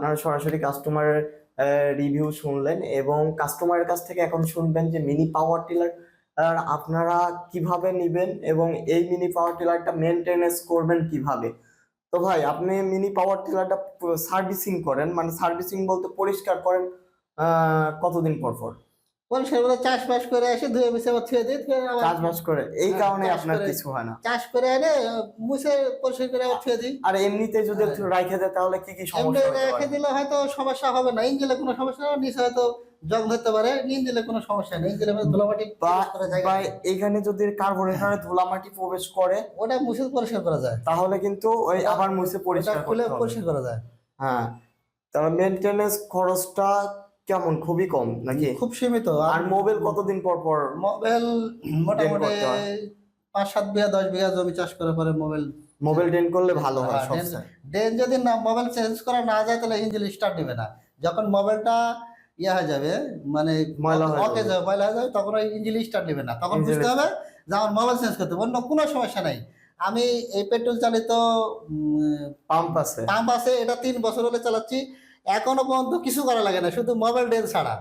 আপনারা সরাসরি কাস্টমারের রিভিউ শুনলেন এবং কাস্টমারের কাছ থেকে এখন শুনবেন যে মিনি পাওয়ার টিলার আপনারা কীভাবে নেবেন এবং এই মিনি পাওয়ার টিলারটা মেনটেনেন্স করবেন কীভাবে? তো ভাই, আপনি মিনি পাওয়ার টিলারটা সার্ভিসিং করেন মানে সার্ভিসিং বলতে পরিষ্কার করেন কতদিন পর পর? পরিষ্কার করে চাষবাস করে এসে ধুয়ে মুছে আবার দিই থুয়ে আবার চাষবাস করে। এই হ্যাঁ, কারণে আপনার কিছু হয় না। চাষ করে এনে মুছে পরিষ্কার করে আবার থুয়ে দিই। আর এমনিতে যদি একটু রাইখে দেয় তাহলে কি কি সমস্যা হতে রেখে দিলে হয়তো সমস্যা হবে না। ইঞ্জিলে কোনো সমস্যা নেই নিচে হয়তো জং ধরতে পারে ইঞ্জিলে কোনো সমস্যা নেই। ইঞ্জিলে ধুলামাটি বা এখানে যদি কার্বোরেটরে ধুলামাটি প্রবেশ করে ওটা মুছে পরিষ্কার করা যায়। তাহলে কিন্তু ওই আবার মুছে পরিষ্কার করতে হবে। পরিষ্কার করা যায়। হ্যাঁ। তাহলে মেনটেনেন্স খরচটা কেমন? খুবই কম নাকি? খুব সীমিত। আর মোবাইল কতদিন পর পর মোবাইল মোটামুটি পাঁচ সাত বিঘা দশ বিঘা জমি চাষ করে পরে মোবাইল মোবাইল ডেন করলে ভালো হয় হ্যাঁ, সবচেয়ে ডেন যদি না মোবাইল চেঞ্জ করা না যায় তাহলে ইঞ্জিন স্টার্ট নেবে না। যখন মোবাইলটা ইয়ে হয়ে যাবে মানে ময়লা হয়ে যাবে। ময়লা হয়ে যাবে তখন ওই ইঞ্জিন স্টার্ট নেবে না। তখন বুঝতে হবে যে আমার মোবাইল চেঞ্জ করতে হবে। অন্য কোনো সমস্যা নাই। আমি এই পেট্রোল চালিত পাম্প আছে। পাম্প আছে এটা তিন বছর হলে চালাচ্ছি। এখনও পর্যন্ত কিছু করা লাগে না শুধু মোবাইল ডেন ছাড়া।